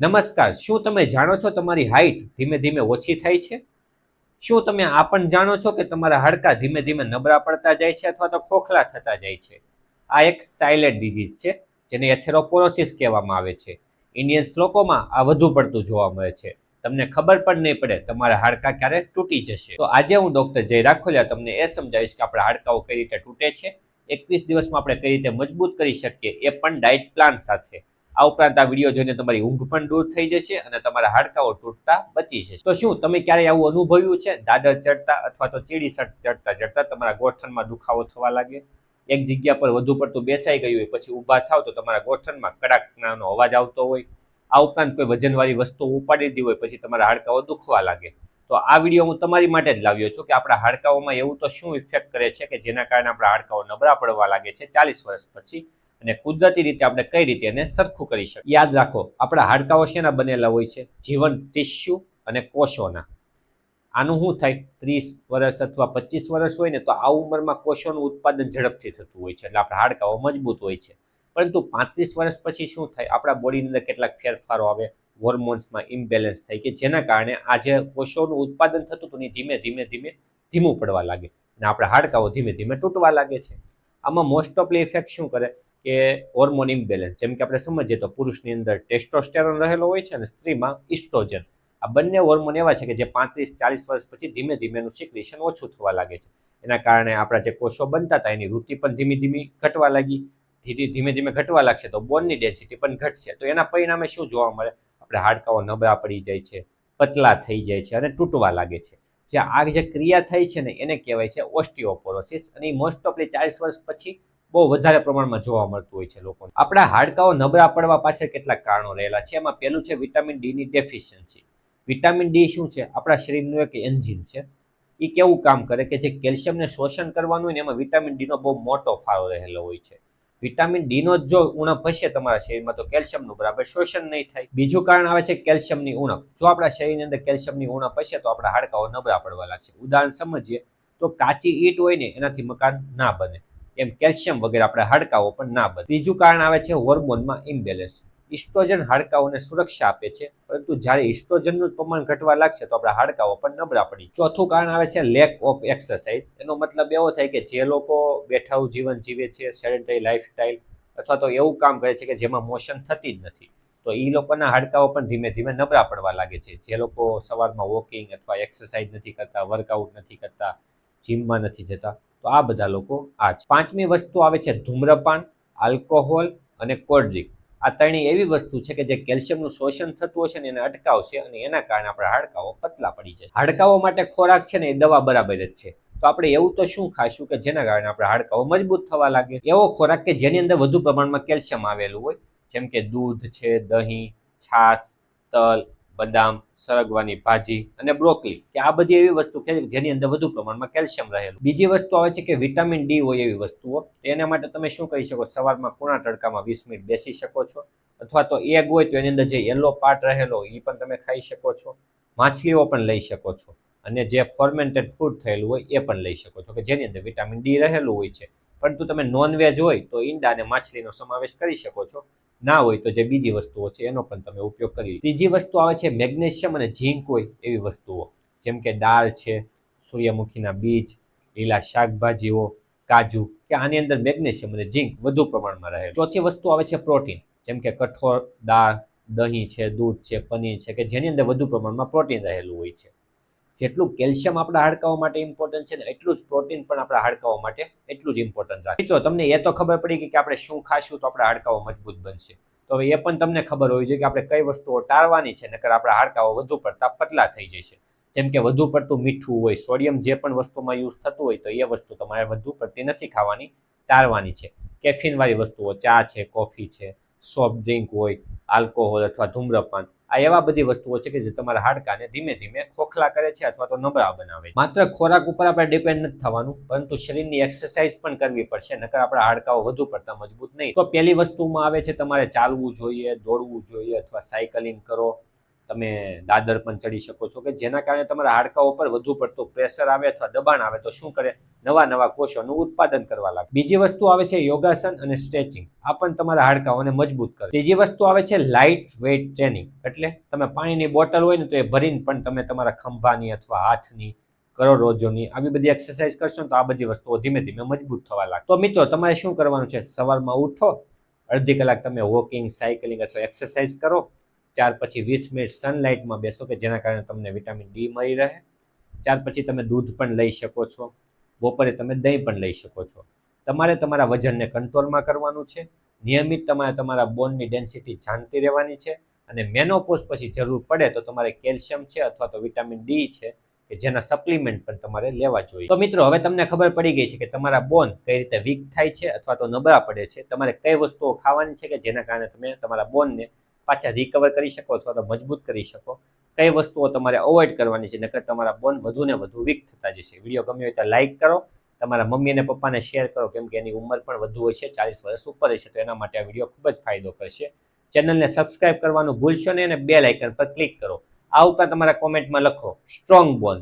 નમસ્કાર, શું તમે જાણો છો તમારી હાઈટ ધીમે ધીમે ઓછી થાય છે? શું તમે આ પણ જાણો છો કે તમારા હાડકાં ધીમે ધીમે નબળા પડતા જાય છે અથવા તો ખોખલા થતા જાય છે? આ એક સાયલેન્ટ ડિઝીઝ છે, જેને એથેરોપોરોસિસ કહેવામાં આવે છે. ઇન્ડિયન્સ લોકોમાં આ વધુ પડતું જોવા મળે છે. તમને ખબર પણ નહીં પડે તમારા હાડકાં ક્યારે તૂટી જશે. તો આજે હું ડોક્ટર જય રાખોલિયા તમને એ સમજાવીશ કે આપણા હાડકાઓ કઈ રીતે તૂટે છે. એકવીસ દિવસમાં આપણે કઈ રીતે મજબૂત કરી શકીએ એ પણ ડાયટ પ્લાન સાથે. આ ઉપરાંત આ વીડિયો જોઈને તમારી ઊંઘ પણ દૂર થઈ જશે અને તમારા હાડકાઓ તૂટતા બચી જશે. તો શું, તમે ક્યારેય આવું અનુભવ્યું છે? દાદર ચડતા અથવા તો ચીડી ચડતા ચડતા તમારા ગોઠણમાં દુખાવો થવા લાગે એક જગ્યા પર વધુ પડતું બેસાઈ ગયું હોય, પછી ઊભા થાવ તો તમારા ગોઠણમાં કડાકનાનો અવાજ આવતો હોય. આ ઉપરાંત કોઈ વજનવાળી વસ્તુ ઉપાડી દીધી હોય, પછી તમારા હાડકાઓ દુખવા લાગે. તો આ વીડિયો હું તમારી માટે જ લાવ્યો છું કે આપણા હાડકાઓમાં એવું તો શું ઇફેક્ટ કરે છે કે જેના કારણે આપણા હાડકાઓ નબળા પડવા લાગે છે? ચાલીસ વર્ષ પછી. અને કુદરતી રીતે આપણે કઈ રીતે એને સરખું કરી શકીએ. યાદ રાખો, આપણા હાડકાઓ શેના બનેલા હોય છે, જીવન ટીસ્યુ અને કોષોના. આનું શું થાય? ત્રીસ વર્ષ અથવા પચીસ વર્ષ હોય ને તો આ ઉંમરમાં કોષોનું ઉત્પાદન ઝડપથી થતું હોય છે, એટલે આપણા હાડકાઓ મજબૂત હોય છે. પરંતુ પાંત્રીસ વર્ષ પછી શું થાય? આપણા બોડીની અંદર કેટલાક ફેરફારો આવે, હોર્મોન્સમાં ઇમ્બેલેન્સ થાય કે જેના કારણે આ જે કોષોનું ઉત્પાદન થતું હતું ને ધીમે ધીમે ધીમે ધીમું પડવા લાગે. અને આપણા હાડકાઓ ધીમે ધીમે તૂટવા લાગે છે. આમાં મોસ્ટ ઓફલી ઇફેક્ટ શું કરે? કે હોર્મોન ઇમ્બેલેન્સ જેમ કે આપણે સમજીએ તો પુરુષની અંદર ટેસ્ટોસ્ટેરોન રહેલો હોય છે અને સ્ત્રીમાં ઇસ્ટ્રોજન આ બંને હોર્મોન એવા છે કે જે પાંત્રીસ, ચાલીસ વર્ષ પછી ધીમે ધીમે એનું સિક્રેશન ઓછું થવા લાગે છે. એના કારણે આપણા જે કોષો બનતા હતા એની વૃત્તિ પણ ધીમે ધીમે ઘટવા લાગી. ધીરે ધીમે ધીમે ઘટવા લાગશે તો બોનની ડેન્સિટી પણ ઘટશે. તો એના પરિણામે શું જોવા મળે? આપણે હાડકાઓ નબળા પડી જાય છે, પતલા થઈ જાય છે અને તૂટવા લાગે છે. જે આ જે ક્રિયા થઈ છે ને એને કહેવાય છે ઓસ્ટિયોપોરોસિસ અને મોસ્ટ ઓફલી ચાલીસ વર્ષ પછી બહુ વધારે પ્રમાણમાં જોવા મળતું હોય છે લોકોને. આપણા હાડકાઓ નબળા પડવા પાછળ કેટલાક કારણો રહેલા છે. એમાં પહેલું છે વિટામિન ડીની ડેફિશિયન્સી વિટામિન ડી શું છે? આપણા શરીરનું એક એન્જિન છે. એ કેવું કામ કરે કે જે કેલ્શિયમને શોષણ કરવાનું હોય ને એમાં વિટામિન ડીનો બહુ મોટો ફાળો રહેલો હોય છે. વિટામિન ડીનો જો ઉણપ હશે તમારા શરીરમાં તો કેલ્શિયમનું બરાબર શોષણ નહીં થાય. બીજું કારણ આવે છે કેલ્શિયમની ઉણપ. જો આપણા શરીરની અંદર કેલ્શિયમની ઉણપ હશે તો આપણા હાડકાઓ નબળા પડવા લાગશે. ઉદાહરણ સમજીએ તો કાચી ઈટ હોય ને એનાથી મકાન ના બને. એમ કેલ્શિયમ વગેરે આપણા હાડકાઓ પણ ના બને. ત્રીજું કારણ આવે છે હોર્મોનમાં ઇમ્બેલેન્સ. ઇસ્ટ્રોજન હાડકાઓને સુરક્ષા આપે છે, પરંતુ જ્યારે ઇસ્ટ્રોજનનું પ્રમાણ ઘટવા લાગશે તો આપણા હાડકાઓ પણ નબળા પડી. ચોથું કારણ આવે છે લેક ઓફ એક્સરસાઇઝ એનો મતલબ એવો થાય કે જે લોકો બેઠાઉ જીવન જીવે છે સેડેન્ટરી લાઈફસ્ટાઈલ અથવા તો એવું કામ કરે છે કે જેમાં મોશન થતી જ નથી. તો એ લોકોના હાડકાઓ પણ ધીમે ધીમે નબળા પડવા લાગે છે. જે લોકો સવારમાં વોકિંગ અથવા એક્સરસાઇઝ નથી કરતા વર્કઆઉટ નથી કરતા જીમમાં નથી જતા તો આ બધા લોકો આ છે. પાંચમી વસ્તુ આવે છે ધૂમ્રપાન, આલ્કોહોલ અને કોલ્ડ ડ્રિંક આ ત્રણેય એવી વસ્તુ છે કે જે કેલ્શિયમનું શોષણ થતું હશે ને એને અટકાવશે અને એના કારણે આપણા હાડકાઓ પતલા પડી જાય હાડકાઓ માટે ખોરાક છે ને એ દવા બરાબર જ છે. તો આપણે એવું તો શું ખાશું કે જેના કારણે આપણા હાડકાઓ મજબૂત થવા લાગે? એવો ખોરાક કે જેની અંદર વધુ પ્રમાણમાં કેલ્શિયમ આવેલું હોય, જેમ કે દૂધ છે, દહીં, છાશ, તલ બદામ, સરગવાની ભાજી અને બ્રોકલી કે આ બધી એવી વસ્તુ કે જેની અંદર વધુ પ્રમાણમાં કેલ્શિયમ રહેલું. બીજી વસ્તુ આવે છે કે વિટામિન ડી હોય એવી વસ્તુઓ એના માટે તમે શું કરી શકો? સવારમાં કુણા તડકામાં વીસ મિનિટ બેસી શકો છો, અથવા તો એગ હોય તો એની અંદર જે યલો પાર્ટ રહેલો એ પણ તમે ખાઈ શકો છો. માછલીઓ પણ લઈ શકો છો. અને જે ફોર્મેન્ટેડ ફૂડ થયેલું હોય, એ પણ લઈ શકો છો. કે જેની અંદર વિટામિન ડી રહેલું હોય છે. પરંતુ તમે નોનવેજ હોય, તો ઈંડા અને માછલીનો સમાવેશ કરી શકો છો. ના હોય તો જે બીજી વસ્તુઓ છે, એનો પણ તમે ઉપયોગ કરી ત્રીજી વસ્તુ આવે છે મેગ્નેશિયમ અને ઝીંક હોય એવી વસ્તુઓ. જેમ કે દાળ છે, સૂર્યમુખીના બીજ, લીલા શાકભાજીઓ, કાજુ, કે આની અંદર મેગ્નેશિયમ અને ઝીંક વધુ પ્રમાણમાં રહે. ચોથી વસ્તુ આવે છે પ્રોટીન. જેમ કે કઠોળ, દાળ, દહીં છે, દૂધ છે, પનીર છે, કે જેની અંદર વધુ પ્રમાણમાં પ્રોટીન રહેલું હોય છે. જેટલું કેલ્શિયમ આપણા હાડકાઓ માટે ઇમ્પોર્ટન્ટ છે ને એટલું જ પ્રોટીન પણ આપણા હાડકાઓ માટે એટલું જ ઇમ્પોર્ટન્ટ રાખે મિત્રો, તમને એ તો ખબર પડી કે આપણે શું ખાશું તો આપણા હાડકાઓ મજબૂત બનશે. તો હવે એ પણ તમને ખબર હોવી જોઈએ કે આપણે કઈ વસ્તુઓ ટાળવાની છે, નકર આપણા હાડકાઓ વધુ પડતા પતલા થઈ જશે. જેમ કે વધુ પડતું મીઠું હોય, સોડિયમ જે પણ વસ્તુમાં યુઝ થતું હોય તો એ વસ્તુ તમારે વધુ પડતી નથી ખાવાની, ટાળવાની છે. કેફીનવાળી વસ્તુઓ, ચા છે, કોફી છે સોફ્ટ ડ્રિંક હોય આલ્કોહોલ અથવા ધૂમ્રપાન આ એવા બધી વસ્તુઓ છે કે જે તમારા હાડકાને ધીમે ધીમે ખોખલા કરે છે અથવા તો નબળા બનાવે છે. માત્ર ખોરાક ઉપર આપણે ડિપેન્ડ નથી થવાનું, પરંતુ શરીરની એક્સરસાઇઝ પણ કરવી પડશે, નકર આપણા હાડકાઓ વધુ પડતા મજબૂત નહીં. તો પહેલી વસ્તુમાં આવે છે તમારે ચાલવું જોઈએ, દોડવું જોઈએ અથવા સાયકલિંગ કરો તમે દાદર પણ ચડી શકો છો કે જેના કારણે તમારા હાડકાઓ પર વધુ પડતું પ્રેશર આવે અથવા દબાણ આવે તો શું કરે? નવા નવા કોષોનું ઉત્પાદન કરવા લાગે. બીજી વસ્તુ આવે છે યોગાસન અને સ્ટ્રેચિંગ આ પણ તમારા હાડકાઓને મજબૂત કરે. ત્રીજી વસ્તુ આવે છે લાઇટ વેઇટ ટ્રેનિંગ એટલે તમે પાણીની બોટલ હોય ને તો એ ભરીને પણ તમે તમારા ખંભાની અથવા હાથની, કરોડરજ્જોની આવી બધી એક્સરસાઇઝ કરશો તો આ બધી વસ્તુઓ ધીમે ધીમે મજબૂત થવા લાગે. તો મિત્રો, તમારે શું કરવાનું છે? સવારમાં ઉઠો, અડધી કલાક તમે વોકિંગ સાયકલિંગ અથવા એક્સરસાઇઝ કરો. ત્યાર પછી વીસ મિનિટ સનલાઇટમાં બેસો કે જેના કારણે તમને વિટામિન ડી મળી રહે. ત્યાર પછી તમે દૂધ પણ લઈ શકો છો. બપોરે તમે દહીં પણ લઈ શકો છો. તમારે તમારા વજનને કંટ્રોલમાં કરવાનું છે. નિયમિત તમારે તમારા બોનની ડેન્સિટી જાણતી રહેવાની છે અને મેનોપોઝ પછી જરૂર પડે તો તમારે કેલ્શિયમ છે અથવા તો વિટામિન ડી છે કે જેના સપ્લિમેન્ટ પણ તમારે લેવા જોઈએ. તો મિત્રો, હવે તમને ખબર પડી ગઈ છે કે તમારા બોન કઈ રીતે વીક થાય છે અથવા તો નબળા પડે છે. તમારે કઈ વસ્તુઓ ખાવાની છે કે જેના કારણે તમે તમારા બોનને પાછા રિકવર કરી શકો અથવા તો મજબૂત કરી શકો. કઈ વસ્તુઓ તમારે અવોઇડ કરવાની છે, નકર તમારા બોન વધુ ને વધુ વીક થતા જશે. વીડિયો ગમ્યો હોય તો લાઇક કરો. તમારા મમ્મી અને પપ્પાને શેર કરો, કેમ કે એની ઉંમર પણ વધુ હોય છે, ચાલીસ વર્ષ ઉપર હશે, તો એના માટે આ વીડિયો ખૂબ જ ફાયદો કરશે. ચેનલને સબસ્ક્રાઇબ કરવાનું ભૂલશો નહીં અને બે લાઇકન પર ક્લિક કરો. આ ઉપરાંત તમારા કોમેન્ટમાં લખો સ્ટ્રોંગ બોન